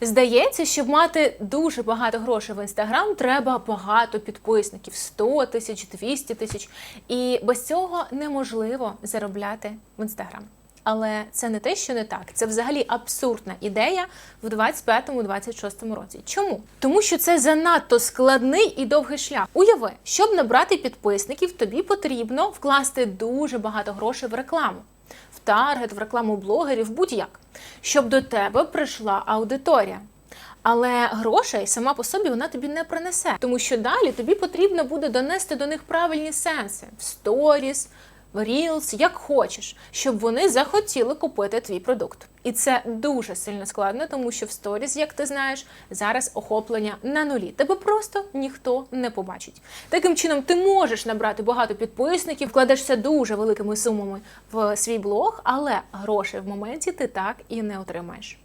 Здається, щоб мати дуже багато грошей в інстаграм, треба багато підписників 100 тисяч, 200 тисяч. І без цього неможливо заробляти в інстаграм. Але це не те, що не так. Це взагалі абсурдна ідея в 25-26 році. Чому? Тому що це занадто складний і довгий шлях. Уяви, щоб набрати підписників, тобі потрібно вкласти дуже багато грошей в рекламу, таргет, в рекламу блогерів, будь-як, щоб до тебе прийшла аудиторія. Але грошей сама по собі вона тобі не принесе, тому що далі тобі потрібно буде донести до них правильні сенси в сторіс, Reels, як хочеш, щоб вони захотіли купити твій продукт. І це дуже сильно складно, тому що в сторіс, як ти знаєш, зараз охоплення на нулі. Тебе просто ніхто не побачить. Таким чином, ти можеш набрати багато підписників, вкладешся дуже великими сумами в свій блог, але грошей в моменті ти так і не отримаєш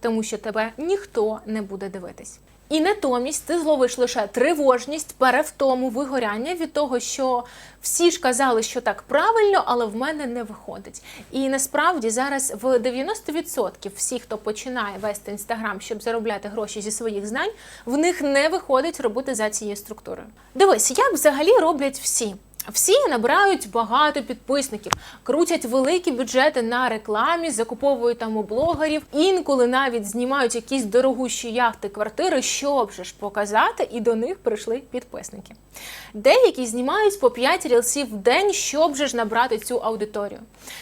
тому що тебе ніхто не буде дивитись. І натомість ти зловиш лише тривожність, перевтому, вигоряння від того, що всі ж казали, що так правильно, але в мене не виходить. І насправді зараз в 90% всіх, хто починає вести інстаграм, щоб заробляти гроші зі своїх знань, в них не виходить робити за цією структурою. Дивись, як взагалі роблять всі. Всі набирають багато підписників, крутять великі бюджети на рекламі, закуповують там у блогерів, інколи навіть знімають якісь дорогущі яхти, квартири, щоб же ж показати, і до них прийшли підписники. Деякі знімають по 5 рілсів в день, щоб же ж набрати цю аудиторію.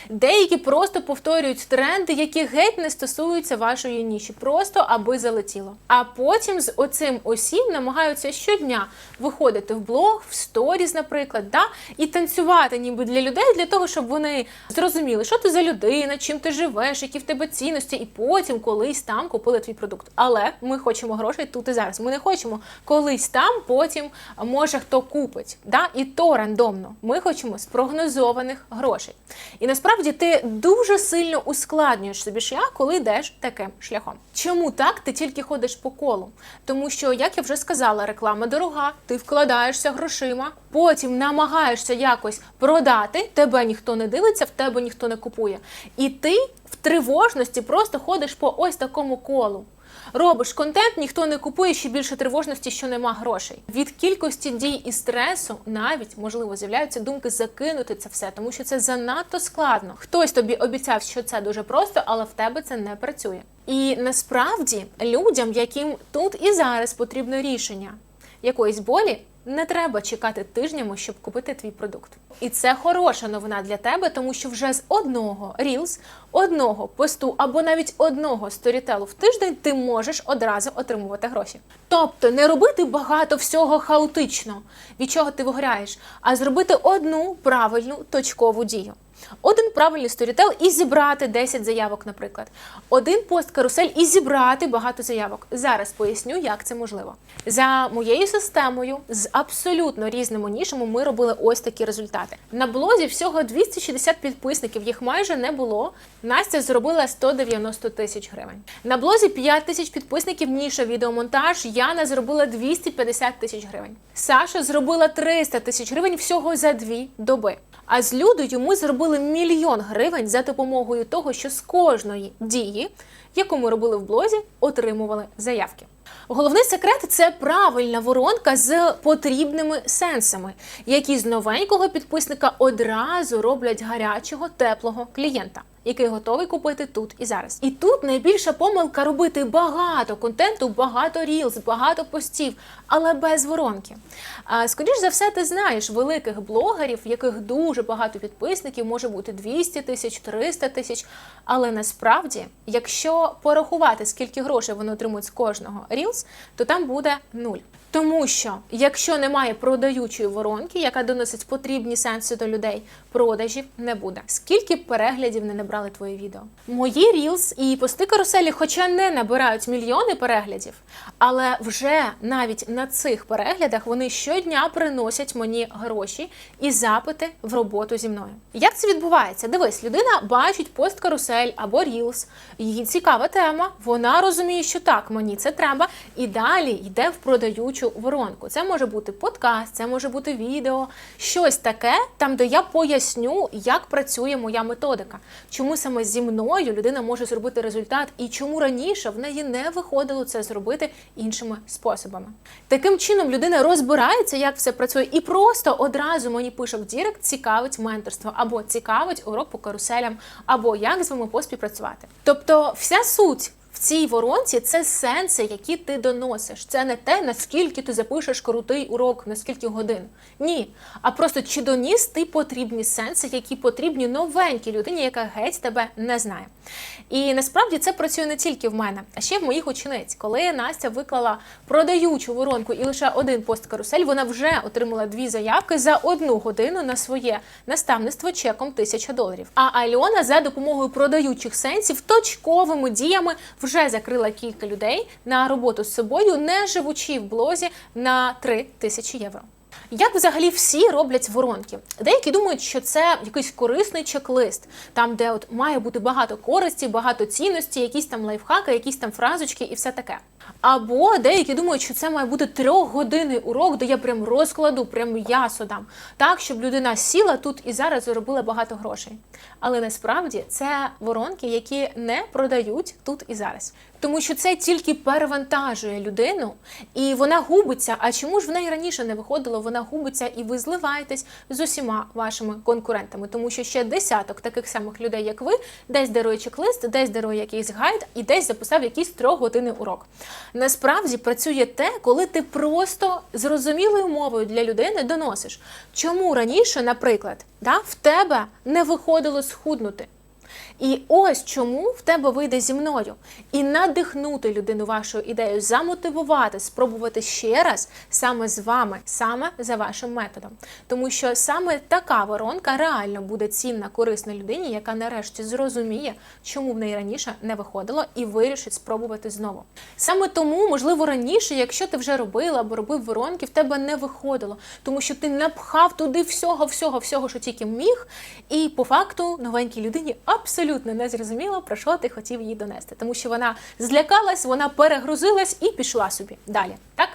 Деякі просто повторюють тренди, які геть не стосуються вашої ніші, просто аби залетіло. А потім з оцим осім намагаються щодня виходити в блог, в сторіз, наприклад, да, і танцювати ніби для людей, для того, щоб вони зрозуміли, що ти за людина, чим ти живеш, які в тебе цінності, і потім колись там купили твій продукт. Але ми хочемо грошей тут і зараз. Ми не хочемо колись там, потім може хто купить. Да? І то рандомно. Ми хочемо спрогнозованих грошей. І насправді ти дуже сильно ускладнюєш собі шлях, коли йдеш таким шляхом. Чому так? Ти тільки ходиш по колу. Тому що, як я вже сказала, реклама дорога, ти вкладаєшся грошима, потім намагаєшся якось продати, тебе ніхто не дивиться, в тебе ніхто не купує. І ти в тривожності просто ходиш по ось такому колу. Робиш контент, ніхто не купує ще більше тривожності, що нема грошей. Від кількості дій і стресу навіть можливо з'являються думки закинути це все, тому що це занадто складно. Хтось тобі обіцяв, що це дуже просто, але в тебе це не працює. І насправді людям, яким тут і зараз потрібно рішення якоїсь болі. Не треба чекати тижнями, щоб купити твій продукт. І це хороша новина для тебе, тому що вже з одного Reels, одного посту або навіть одного сторітелу в тиждень ти можеш одразу отримувати гроші. Тобто не робити багато всього хаотично, від чого ти виграєш, а зробити одну правильну точкову дію. Один правильний сторітел і зібрати 10 заявок, наприклад. Один пост карусель і зібрати багато заявок. Зараз поясню, як це можливо. За моєю системою з абсолютно різними нішами ми робили ось такі результати. На блозі всього 260 підписників, їх майже не було. Настя зробила 190 тисяч гривень. На блозі 5 тисяч підписників, ніша відеомонтаж. Яна зробила 250 тисяч гривень. Саша зробила 300 тисяч гривень всього за дві доби. А з люду йому зробили мільйон гривень за допомогою того, що з кожної дії, яку ми робили в блозі, отримували заявки. Головний секрет це правильна воронка з потрібними сенсами, які з новенького підписника одразу роблять гарячого, теплого клієнта, який готовий купити тут і зараз. І тут найбільша помилка робити багато контенту, багато рілз, багато постів, але без воронки. Скоріш за все, ти знаєш великих блогерів, яких дуже багато підписників, може бути 200 тисяч, 300 тисяч. Але насправді, якщо порахувати, скільки грошей вони отримують з кожного Reels, то там буде нуль. Тому що якщо немає продаючої воронки, яка доносить потрібні сенси до людей, продажів не буде. Скільки переглядів не набрали твої відео? Мої Reels і пости каруселі, хоча не набирають мільйони переглядів, але вже навіть на цих переглядах вони щодня приносять мені гроші і запити в роботу зі мною. Як це відбувається? Дивись, людина бачить пост карусель або Reels, їй цікава тема, вона розуміє, що так, мені це треба, і далі йде в продаючу воронку. Це може бути подкаст, це може бути відео, щось таке, там, де я поясню, як працює моя методика. чому саме зі мною людина може зробити результат, і чому раніше в неї не виходило це зробити іншими способами. Таким чином людина розбирається, як все працює, і просто одразу мені пише в Дірект, цікавить менторство, або цікавить урок по каруселям, або як з вами поспівпрацювати. Тобто, вся суть. В цій воронці це сенси, які ти доносиш. Це не те, наскільки ти запишеш крутий урок, на скільки годин. Ні. А просто чи доніс ти потрібні сенси, які потрібні новенькій людині, яка геть тебе не знає. І насправді це працює не тільки в мене, а ще в моїх учениць. Коли Настя виклала продаючу воронку і лише один пост карусель, вона вже отримала дві заявки за одну годину на своє наставництво чеком 1000 доларів. А Альона за допомогою продаючих сенсів точковими діями вже закрила кілька людей на роботу з собою, не живучи в блозі на 3 тисячі євро. Як взагалі всі роблять воронки? Деякі думають, що це якийсь корисний чек-лист, там, де от має бути багато користі, багато цінності, якісь там лайфхаки, якісь там фразочки і все таке. Або деякі думають, що це має бути трьохгодинний урок, де я прям розкладу, прям м'ясо дам, так, щоб людина сіла тут і зараз заробила багато грошей. Але насправді це воронки, які не продають тут і зараз. Тому що це тільки перевантажує людину, і вона губиться. А чому ж в неї раніше не виходило? Вона губиться, і ви зливаєтесь з усіма вашими конкурентами, тому що ще десяток таких самих людей, як ви, десь дарує чек-лист, десь дарує якийсь гайд і десь записав якийсь трьохгодинний урок. Насправді працює те, коли ти просто зрозумілою мовою для людини доносиш, чому раніше, наприклад, да, в тебе не виходило схуднути. І ось чому в тебе вийде зі мною. І надихнути людину вашою ідеєю, замотивувати, спробувати ще раз саме з вами, саме за вашим методом. Тому що саме така воронка реально буде цінна, корисна людині, яка нарешті зрозуміє, чому в неї раніше не виходило, і вирішить спробувати знову. Саме тому, можливо, раніше, якщо ти вже робила або робив воронки, в тебе не виходило, тому що ти напхав туди всього, всього, всього, що тільки міг, і по факту новенькій людині абсолютно не зрозуміло, про що ти хотів їй донести, тому що вона злякалась, вона перегрузилась і пішла собі далі. Так?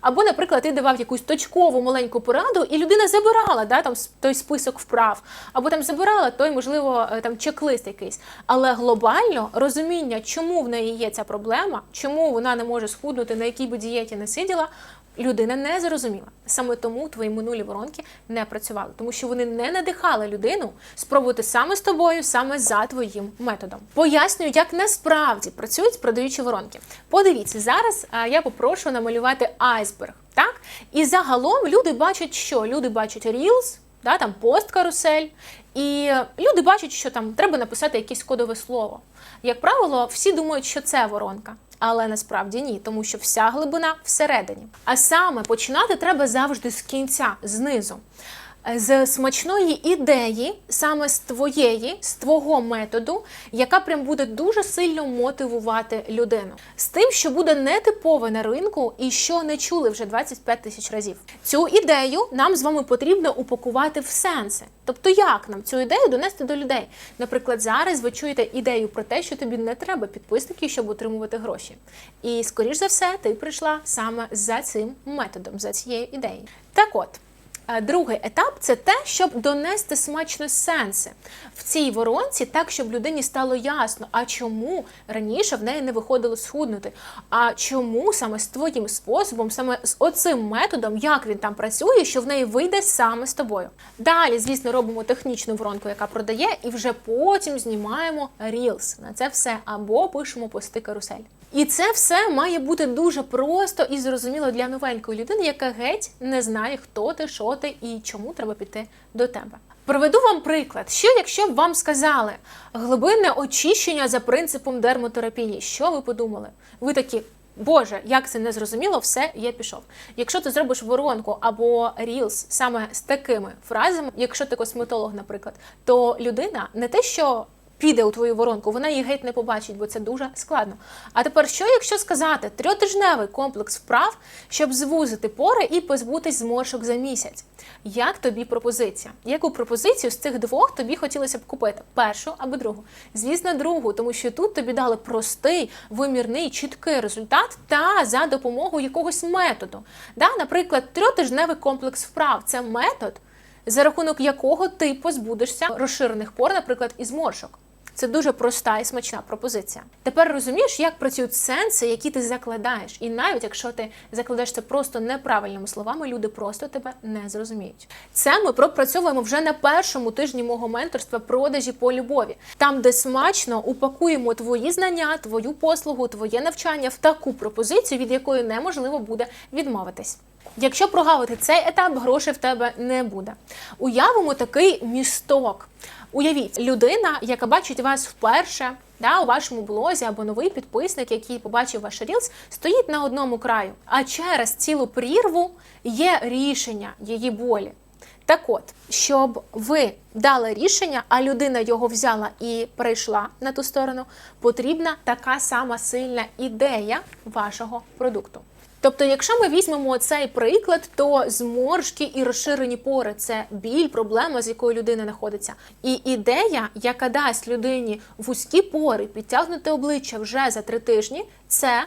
Або, наприклад, ти давав якусь точкову маленьку пораду, і людина забирала да, там, той список вправ, або там забирала той, можливо, е, там чек-лист якийсь. Але глобально розуміння, чому в неї є ця проблема, чому вона не може схуднути, на якій би дієті не сиділа, людина не зрозуміла. Саме тому твої минулі воронки не працювали, тому що вони не надихали людину спробувати саме з тобою, саме за твоїм методом. Пояснюю, як насправді працюють продаючі воронки. Подивіться, зараз я попрошу намалювати айсберг. Так? І загалом люди бачать, що люди бачать Reels, да, там пост карусель, і люди бачать, що там треба написати якесь кодове слово. Як правило, всі думають, що це воронка. Але насправді ні, тому що вся глибина всередині. А саме починати треба завжди з кінця, знизу. З смачної ідеї, саме з твоєї, з твого методу, яка прям буде дуже сильно мотивувати людину, з тим, що буде нетипове на ринку і що не чули вже 25 тисяч разів. Цю ідею нам з вами потрібно упакувати в сенси. Тобто, як нам цю ідею донести до людей? Наприклад, зараз ви чуєте ідею про те, що тобі не треба підписників, щоб отримувати гроші. І, скоріш за все, ти прийшла саме за цим методом, за цією ідеєю. Так от. Другий етап це те, щоб донести смачно сенси в цій воронці, так щоб людині стало ясно, а чому раніше в неї не виходило схуднути, а чому саме з твоїм способом, саме з оцим методом, як він там працює, що в неї вийде саме з тобою. Далі, звісно, робимо технічну воронку, яка продає, і вже потім знімаємо Reels на це все або пишемо пости карусель. І це все має бути дуже просто і зрозуміло для новенької людини, яка геть не знає, хто ти, що ти і чому треба піти до тебе. Приведу вам приклад, що якщо б вам сказали глибинне очищення за принципом дермотерапії, що ви подумали? Ви такі. Боже, як це не зрозуміло, все, я пішов. Якщо ти зробиш воронку або рілс саме з такими фразами, якщо ти косметолог, наприклад, то людина не те, що піде у твою воронку, вона її геть не побачить, бо це дуже складно. А тепер, що якщо сказати трьотижневий комплекс вправ, щоб звузити пори і позбутись зморшок за місяць? Як тобі пропозиція? Яку пропозицію з цих двох тобі хотілося б купити? Першу або другу? Звісно, другу, тому що тут тобі дали простий, вимірний, чіткий результат та за допомогою якогось методу. Да? Наприклад, трьотижневий комплекс вправ це метод, за рахунок якого ти позбудешся розширених пор, наприклад, і зморшок. Це дуже проста і смачна пропозиція. Тепер розумієш, як працюють сенси, які ти закладаєш. І навіть якщо ти закладаєш це просто неправильними словами, люди просто тебе не зрозуміють. Це ми пропрацьовуємо вже на першому тижні мого менторства продажі по любові, там, де смачно упакуємо твої знання, твою послугу, твоє навчання в таку пропозицію, від якої неможливо буде відмовитись. Якщо прогавити цей етап, грошей в тебе не буде. Уявимо такий місток. Уявіть, людина, яка бачить вас вперше да, у вашому блозі або новий підписник, який побачив ваш рілс, стоїть на одному краю. А через цілу прірву є рішення її болі. Так от, щоб ви дали рішення, а людина його взяла і перейшла на ту сторону, потрібна така сама сильна ідея вашого продукту. Тобто, якщо ми візьмемо цей приклад, то зморшки і розширені пори це біль, проблема, з якою людина знаходиться. І ідея, яка дасть людині вузькі пори, підтягнути обличчя вже за три тижні, це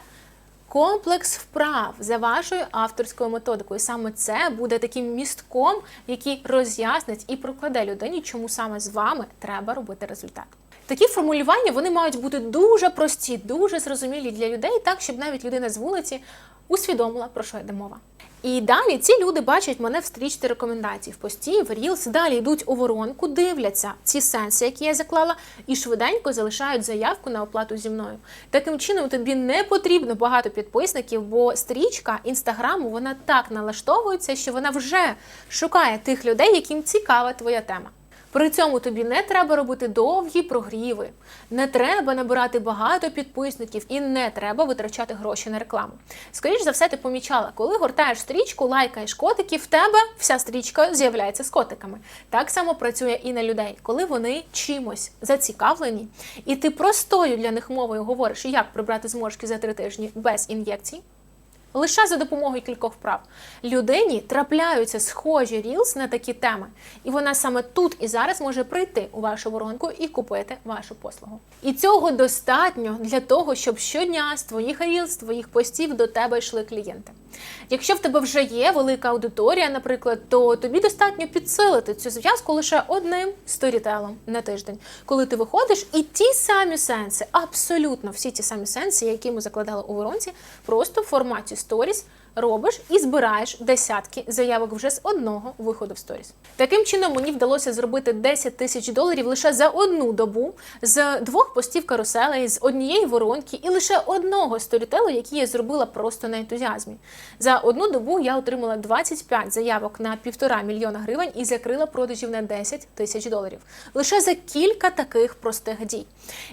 комплекс вправ за вашою авторською методикою. Саме це буде таким містком, який роз'яснить і прокладе людині, чому саме з вами треба робити результат. Такі формулювання вони мають бути дуже прості, дуже зрозумілі для людей, так щоб навіть людина з вулиці усвідомила, про що йде мова. І далі ці люди бачать мене в стрічці рекомендацій, в пості, в Reels, далі йдуть у воронку, дивляться ці сенси, які я заклала, і швиденько залишають заявку на оплату зі мною. Таким чином, тобі не потрібно багато підписників, бо стрічка інстаграму вона так налаштовується, що вона вже шукає тих людей, яким цікава твоя тема. При цьому тобі не треба робити довгі прогріви, не треба набирати багато підписників і не треба витрачати гроші на рекламу. Скоріш за все, ти помічала, коли гортаєш стрічку, лайкаєш котиків, в тебе вся стрічка з'являється з котиками. Так само працює і на людей, коли вони чимось зацікавлені, і ти простою для них мовою говориш, як прибрати зморшки за три тижні без ін'єкцій. Лише за допомогою кількох вправ людині трапляються схожі рілс на такі теми, і вона саме тут і зараз може прийти у вашу воронку і купити вашу послугу. І цього достатньо для того, щоб щодня з твоїх рілс, з твоїх постів до тебе йшли клієнти. Якщо в тебе вже є велика аудиторія, наприклад, то тобі достатньо підсилити цю зв'язку лише одним сторітелом на тиждень, коли ти виходиш, і ті самі сенси, абсолютно всі ті самі сенси, які ми закладали у воронці, просто в форматі сторіс робиш і збираєш десятки заявок вже з одного виходу в сторіс. Таким чином мені вдалося зробити 10 тисяч доларів лише за одну добу з двох постів каруселей, з однієї воронки і лише одного сторітелу, який я зробила просто на ентузіазмі. За одну добу я отримала 25 заявок на півтора мільйона гривень і закрила продажів на 10 тисяч доларів. Лише за кілька таких простих дій.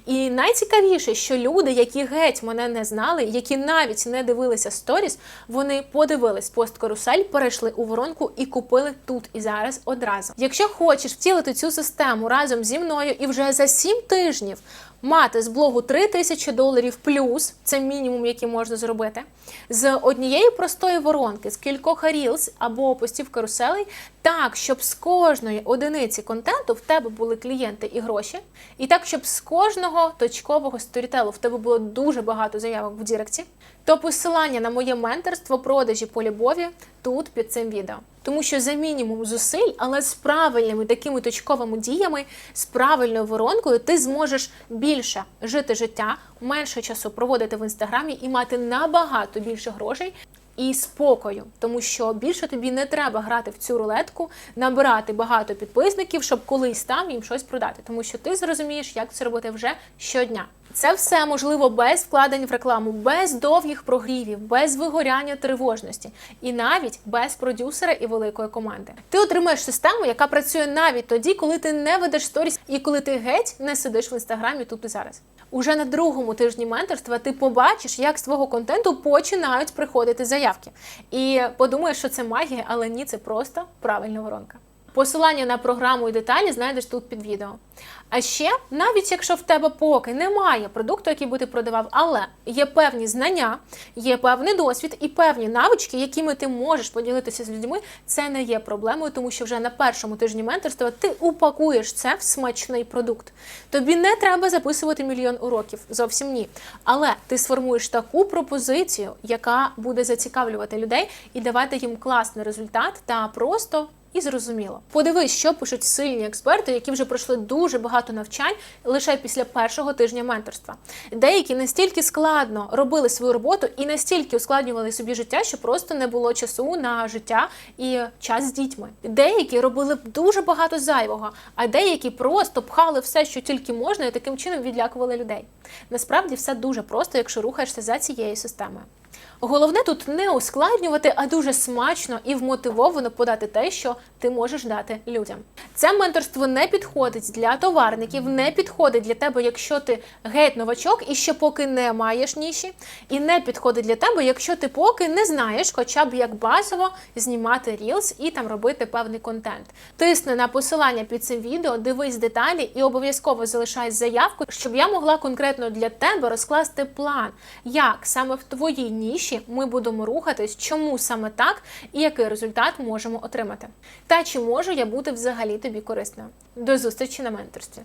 І найцікавіше, що люди, які геть мене не знали, які навіть не дивилися сторіс, вони подивились пост карусель, перейшли у воронку і купили тут і зараз одразу. Якщо хочеш втілити цю систему разом зі мною і вже за 7 тижнів мати з блогу 3 тисячі доларів плюс, це мінімум, який можна зробити, з однієї простої воронки, з кількох рілз або постів каруселей, так, щоб з кожної одиниці контенту в тебе були клієнти і гроші, і так, щоб з кожного точкового сторітелу в тебе було дуже багато заявок в Діректі, то посилання на моє менторство продажі по любові тут під цим відео. Тому що за мінімум зусиль, але з правильними такими точковими діями, з правильною воронкою, ти зможеш більше жити життя, менше часу проводити в інстаграмі і мати набагато більше грошей. І спокою, тому що більше тобі не треба грати в цю рулетку, набирати багато підписників, щоб колись там їм щось продати, тому що ти зрозумієш, як це робити вже щодня. Це все можливо без вкладень в рекламу, без довгих прогрівів, без вигоряння тривожності і навіть без продюсера і великої команди. Ти отримаєш систему, яка працює навіть тоді, коли ти не ведеш сторіс і коли ти геть не сидиш в інстаграмі тут і зараз. Уже на другому тижні менторства ти побачиш, як з твого контенту починають приходити заявки. І подумаєш, що це магія, але ні, це просто правильна воронка. Посилання на програму і деталі знайдеш тут під відео. А ще, навіть якщо в тебе поки немає продукту, який би ти продавав, але є певні знання, є певний досвід і певні навички, якими ти можеш поділитися з людьми, це не є проблемою, тому що вже на першому тижні менторства ти упакуєш це в смачний продукт. Тобі не треба записувати мільйон уроків, зовсім ні. Але ти сформуєш таку пропозицію, яка буде зацікавлювати людей і давати їм класний результат та просто і зрозуміло. Подивись, що пишуть сильні експерти, які вже пройшли дуже багато навчань лише після першого тижня менторства. Деякі настільки складно робили свою роботу і настільки ускладнювали собі життя, що просто не було часу на життя і час з дітьми. Деякі робили дуже багато зайвого, а деякі просто пхали все, що тільки можна, і таким чином відлякували людей. Насправді все дуже просто, якщо рухаєшся за цією системою. Головне тут не ускладнювати, а дуже смачно і вмотивовано подати те, що ти можеш дати людям. Це менторство не підходить для товарників, не підходить для тебе, якщо ти геть новачок і ще поки не маєш ніші, і не підходить для тебе, якщо ти поки не знаєш, хоча б як базово знімати рілс і там робити певний контент. Тисни на посилання під цим відео, дивись деталі і обов'язково залишай заявку, щоб я могла конкретно для тебе розкласти план, як саме в твоїй ніші ми будемо рухатись, чому саме так і який результат можемо отримати. Та чи можу я бути взагалі тобі корисною. До зустрічі на менторстві.